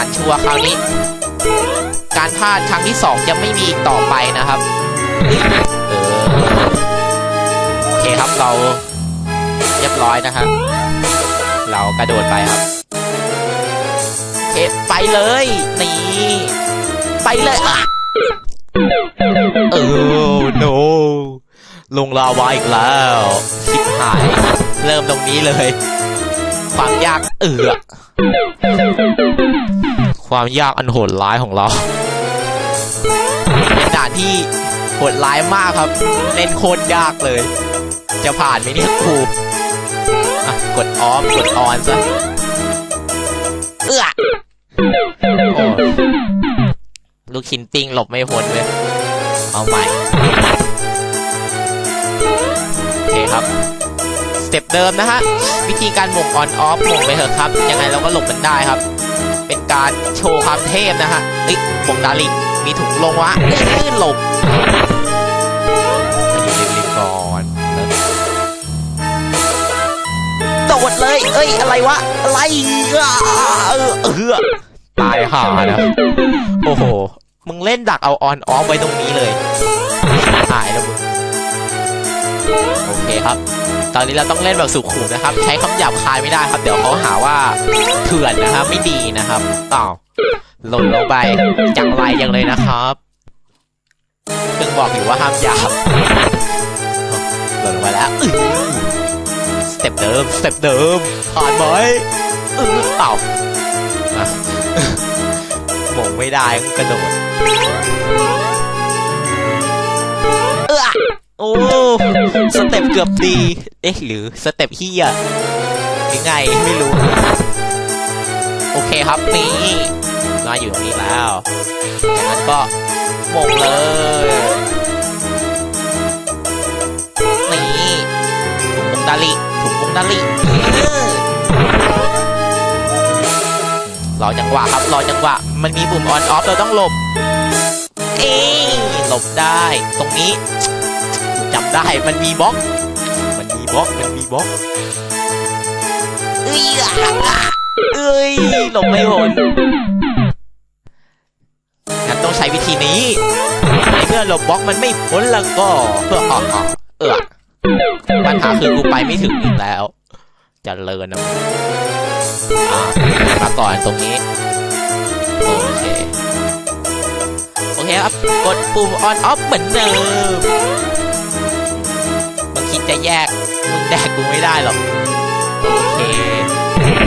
านชัวร์คราวนี้ การพลาดครั้งที่สองจะไม่มีต่อไปนะครับเออโอเคครับเราเรียบร้อยนะครับ เรากระโดดไปครับโอเคไปเลยนี่ไปเลยอะเออ no ลงลาวาอีกแล้วชิบหาย เริ่มตรงนี้เลย ความยากเอือ ความยากอันโหดร้ายของเรา เป็นด่านที่โหดร้ายมากครับ เล่นโคตรยากเลย จะผ่านไหมเนี่ยครูอะกดออฟกดออนซะเอื้อโอ้ลูกชิ้นปิ้งหลบไม่พ้นเลยเอาใหม่โอเคครับสเต็ปเดิมนะฮะ วิธีการหม่งออนออฟหม่งไปเถอะครับ ยังไงเราก็หลบมันได้ครับเป็น การโชว์ความเทพนะฮะเอ้ยหม่งดาลิกมีถุงลงวะเอ้ยหลบอยู่ริมๆก่อนแล้วโดดเลย เอ้ย อะไรวะ อะไรอะเออเออตายห่านะ โอ้โห มึงเล่นดักเอาออนออฟไว้ตรงนี้เลยหายแล้วมึง โอเคครับ ตอนนี้เราต้องเล่นแบบสุขุมนะครับ ใช้คำหยาบคายไม่ได้ครับ เดี๋ยวเขาหาว่าเถื่อนนะครับ ไม่ดีนะครับอ้าวหล่นลงไปจังไรอยังเลยนะครับเพิ่งบอกอยู่ว่าห้ามหยาบหล่นลงไปแล้วสเต็ปเดิมสเต็ปเดิมผ่านไหมเออเต่าอะหมงไม่ได้กระโดด สเต็ปเกือบดี เอ๊ะ หรือสเต็ปเฮียยังไงไม่รู้ โอเคครับนี่มาอยู่ตรงนี้แล้วจากนั้นก็หมงเลยนี่ถุงมงดาลิถุงมงดาลิเออรอจังหวะครับรอจังหวะ มันมีปุ่มออนออฟเราต้องหลบเอ้ยหลบได้ ตรงนี้ ได้มันมีบล็อก มันมีบล็อกมันมีบล็อกเอ้ยเอ้ยหลบไม่พ้นงั้นต้องใช้วิธีนี้ในเมื่อหลบบล็อกมันไม่พ้นแล้วก็เพื่อออกออกเออปัญหาคือกูไปไม่ถึงอีกแล้วจะเลินนะอะมาก่อนตรงนี้โอเคโอเคครับ กดปุ่ม on off เหมือนเดิม คิดจะแยกมึงแดกกูไม่ได้หรอก โอเค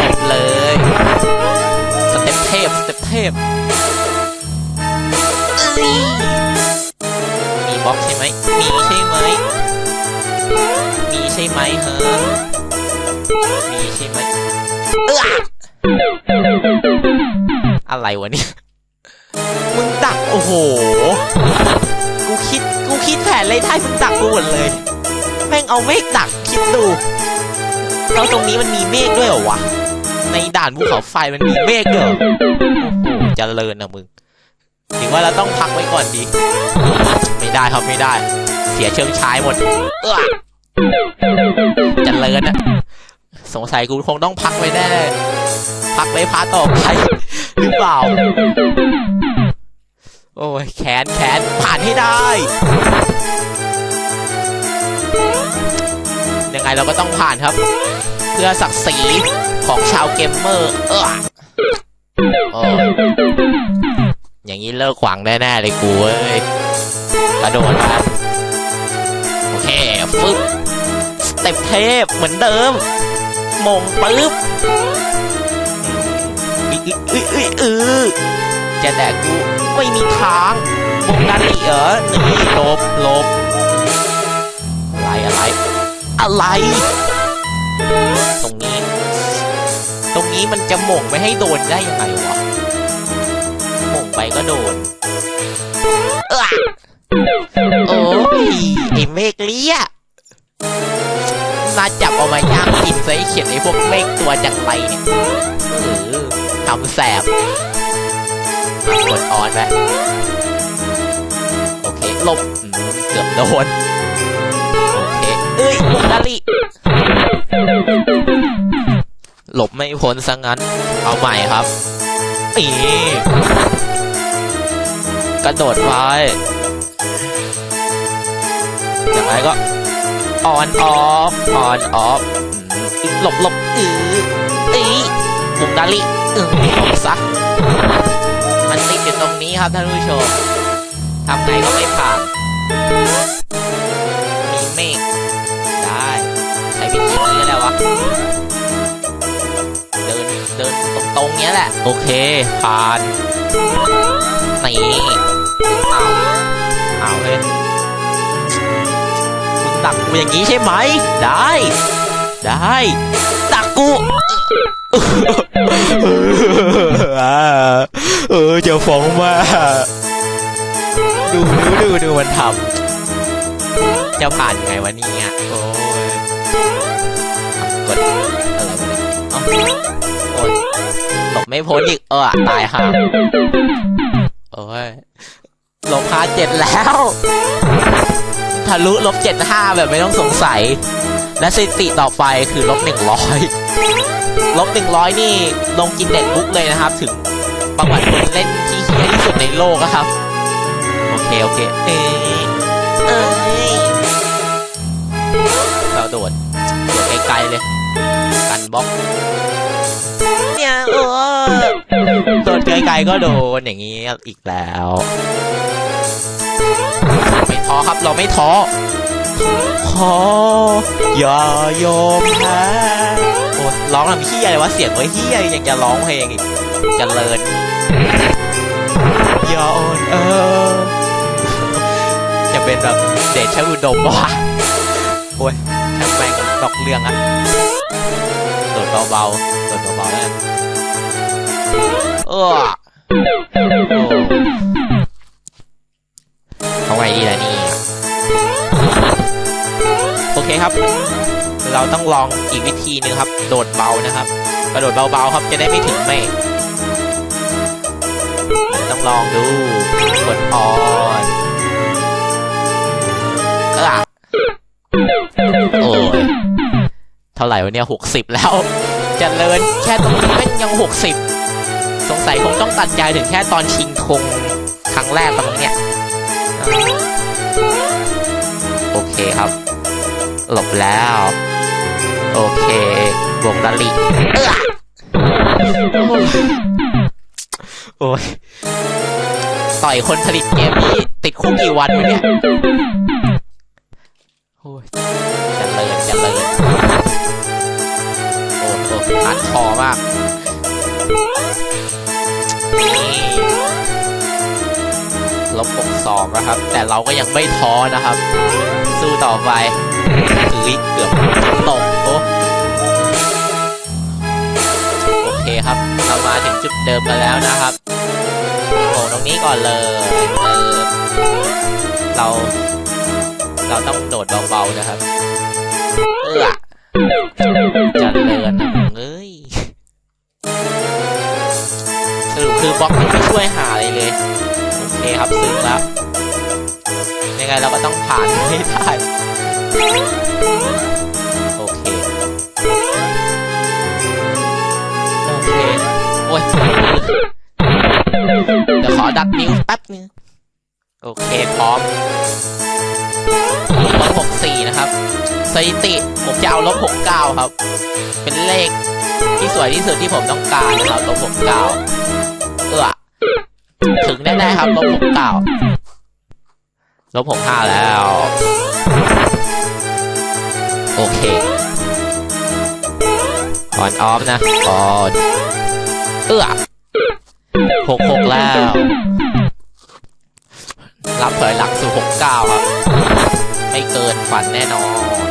จบเลย สเต็ปเทพ สเต็ปเทพ มีบล็อกใช่ไหม มีใช่ไหม มีใช่ไหมเฮะมีใช่ไหมเอ้อะไรวะเนี่ย มึงดัก โอ้โห กูคิด กูคิดแผนเลยได้มึงดักกูหมดเลย ม่งเอาเมฆดักคิดดูแล้วตรงนี้มันมีเมฆด้วยเหรอวะ ในด่านภูเขาไฟมันมีเมฆด้วยเหรอโอ้โหเจริญนะมึง ถึงว่าเราต้องพักไว้ก่อนดี ไม่ได้ครับไม่ได้ เสียเชิงชายหมด เออเจริญนะสงสัยกูคงต้องพักไว้แน่พักไว้พาต่อไปหรือเปล่า โอ้ยแขนแขนผ่านให้ได้ ยังไงเราก็ต้องผ่านครับ เพื่อศักดิ์ศรีของชาวเกมเมอร์เอออย่างนี้เลิกขวางแน่ๆเลยกูเว้ยกระโดดมาโอเคฟึ๊บสเต็ปเทพเหมือนเดิมมงปึ๊บอืมอึยอึยอึยอึยจะแดกกูไม่มีทางมงนาลีเหรอนี่หลบหลบ อะไร ตรงนี้ ตรงนี้มันจะหม่งไม่ให้โดนได้ยังไงวะหม่งไปก็โดนเออโอ้ยไอเมฆเลี้ยน่าจับเอามาย่างกินซะไอ้เขียนไอ้พวกเมฆตัวจังไรเนี่ยเออทำแสบกดออนไปโอเคลบเกือบโดนโอเค ยมุกดาลิหลบไม่พ้นซะงั้น เอาใหม่ครับอีกระโดดไวอย่างไรก็ออนออฟออนออฟหลบหลบอืออีมุมดาลิอือหลบซะมันติดอยู่ตรงนี้ครับท่านผู้ชมทำไงก็ไม่ผ่าน งี้ยแหละ โอเค ผ่านนี่อ้าวอ้าวเฮ้ยมึงดักกูอย่างนี้ใช่ไหม ได้ ได้ดักกูเออจะฟ้องมา ดูดูดูดูมันทำจะผ่านไงวะเนี่ยโอ้ยกดอเนี่ยเอ้าโอ้ย ไม่พ้นอีก เออ ตายห่าโอ้ยลบพาเจ็ดแล้ว ทะลุลบเจ็ดห้าแบบไม่ต้องสงสัย และสถิติต่อไปคือลบหนึ่งร้อยลบหนึ่งร้อยนี่ลงกินเน็ตบุ๊กเลยนะครับ ถึงประวัติคนเล่นที่เฮี้ยที่สุดในโลกครับ โอเค โอเค เอ้ยเอ้ยเราโดดโดดไกลๆเลย กันบล็อก เนี่ยเออโดดไกลๆก็โดนอย่างนี้อีกแล้วไม่ท้อครับเราไม่ท้อขออย่ายอมแพ้โอ้ร้องทำเฮียอะไรวะเสียงไว้เฮียยังจะร้องเพลงอีกเจะเลินอย่าอ่อนเออจะเป็นแบบเดชอุดมวะโอ้ยช่างแม่งดอกเรื่องอะโดดเบาๆโดดเบาๆแล้ว เออเอาไงดีล่ะนี่ โอเคครับ เราต้องลองอีกวิธีหนึงครับ โดดเบานะครับ กระโดดเบาๆครับจะได้ไม่ถึงเมฆต้องลองดูกดออนเออโอ้ยเท่าไหร่วะเนี่ยหกสิบแล้วเจะเลินแค่ตรงนี้ก็ยังหกสิบ สงสัยคงต้องตัดยายถึงแค่ตอนชิงธงครั้งแรกตรงเนี้ยโอเคครับ หลบแล้ว โอเควงดลิเออโอ้ยต่อยคนผลิตเกมนี้ติดคุกกี่วันวะเนี่ยโอ้ยจะเลินจะเลินโอ้โหฮาร์ดคอมาก ลบหกสองนะครับ แต่เราก็ยังไม่ท้อนะครับ สู้ต่อไปเฮ้ยเกือบตกโอ้โอเคครับ เรามาถึงจุดเดิมกันแล้วนะครับโอ้ตรงนี้ก่อนเลยเออเรา เราต้องโดดเบาๆนะครับ เออจะ สรุปคือบล็อกไม่ช่วยหาอะไรเลย โอเคครับซึ้งแล้วยังไงเราก็ต้องผ่านให้ได้โอเคโอเคโอ้ยเดี๋ยวขอดัดนิ้วแป๊บนึงโอเคพร้อมลบหกสี่นะครับสถิติผมจะเอาลบหกเก้าครับ เป็นเลขที่สวยที่สุดที่ผมต้องการนะครับลบหกเก้า เออถึงแน่ๆครับลบหกเก้าลบหกห้าแล้ว โอเคออนออฟนะออนเอื้อหกหกแล้ว รับเผยหลักสู่หกเก้าครับ ไม่เกินฝันแน่นอน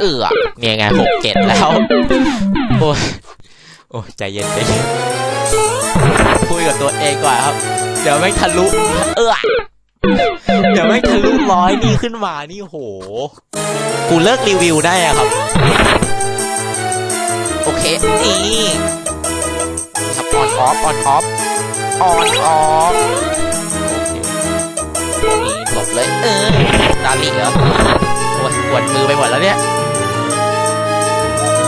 เอื้อเนี่ยไงหกเจ็ดแล้ว โอ้ยโอ้ใจเย็นใจเย็น คุยกับตัวเองก่อนครับ เดี๋ยวไม่ทะลุ เออเดี๋ยวไม่ทะลุร้อยนี่ขึ้นมานี่โห กูเลิกรีวิวได้อะครับ โอเค นี่ครับออนออฟออนออฟออนออฟโอเคนี่หลบเลย เออดาลีเหรอโอ้ยปวดมือไปหมดแล้วเนี่ย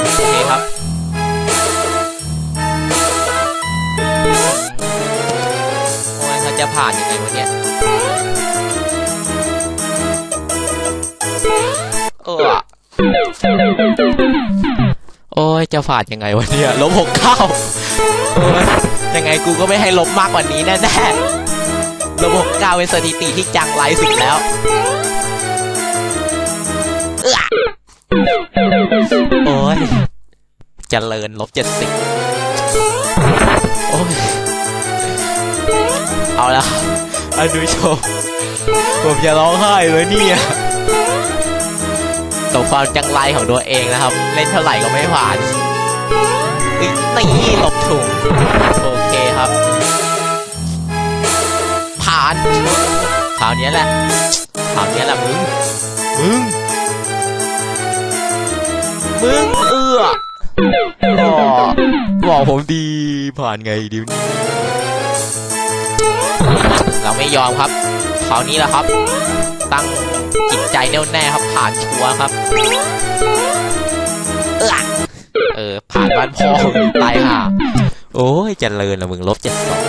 โอเคครับ จะผ่านยังไงวะเนี่ยเออโอ้ยจะผ่านยังไงวะเนี่ยลบหกเก้าโอ้ยยังไงกูก็ไม่ให้ลบมากกว่านี้แน่ๆลบหกเก้าเป็นสถิติที่จังไรสุดแล้วเอื้อโอ้ยเจริญลบเจ็ดสิบโอ้ย เอาละอันดูชม ผมจะร้องไห้เลยเนี่ยต่อความจังไรของตัวเองนะครับ เล่นเท่าไหร่ก็ไม่ผ่านอุ๊ยนี่หลบถุงโอเคครับ ผ่านคราวนี้แหละคราวนี้แหละมึง มึง มึงเอืออ๋อบอกผมดีผ่านไงดิว เราไม่ยอมครับคราวนี้แหละครับ ตั้งจิตใจแน่วแน่ครับผ่านชัวร์ครับ เออเออผ่านบ้านพ่อตายห่าโอ้ยเจริญละมึงลบเจ็ดสอง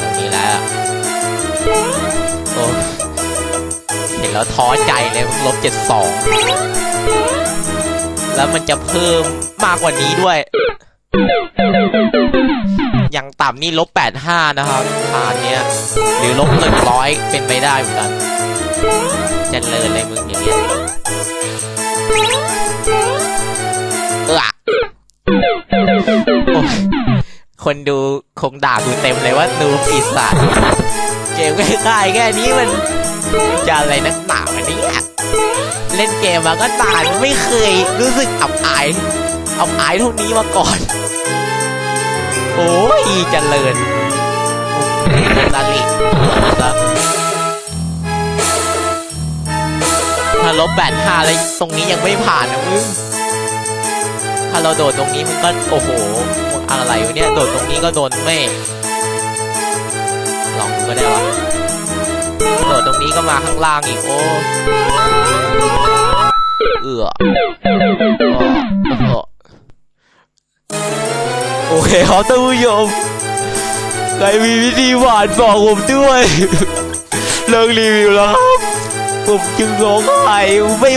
ตรงนี้แล้วโอ้เห็นแล้วท้อใจเลยลบเจ็ดสองแล้วมันจะเพิ่มมากกว่านี้ด้วย ต่ำนี่ลบแปดห้านะครับผ่านเนี้ยหรือลบหนึ่งร้อยเป็นไปได้เหมือนกันเจริญเลยมึงอย่างเงี้ยเออคนดูคงด่ากูเต็มเลยว่าดูปีศาจเกมง่ายๆแค่นี้มันจะอะไรนักหนาวะเนี่ยเล่นเกมมาก็นานไม่เคยรู้สึกอับอายอับอายเท่านี้มาก่อน โอ้ยเจริญลาลิครับถ้าลบแปดห้าแล้วตรงนี้ยังไม่ผ่านนะมึงถ้าเราโดดตรงนี้มันก็โอ้โหอะไรวะเนี่ยโดดตรงนี้ก็โดนเมฆลองก็ได้วะโดดตรงนี้ก็มาข้างล่างอีกโอ้เอืออ้อ โอเคครับท่านผู้ชมใครมีวิธีหวานบอกผมด้วย เลิกรีวิวแล้วครับ ผมจึงร้องไห้ไม่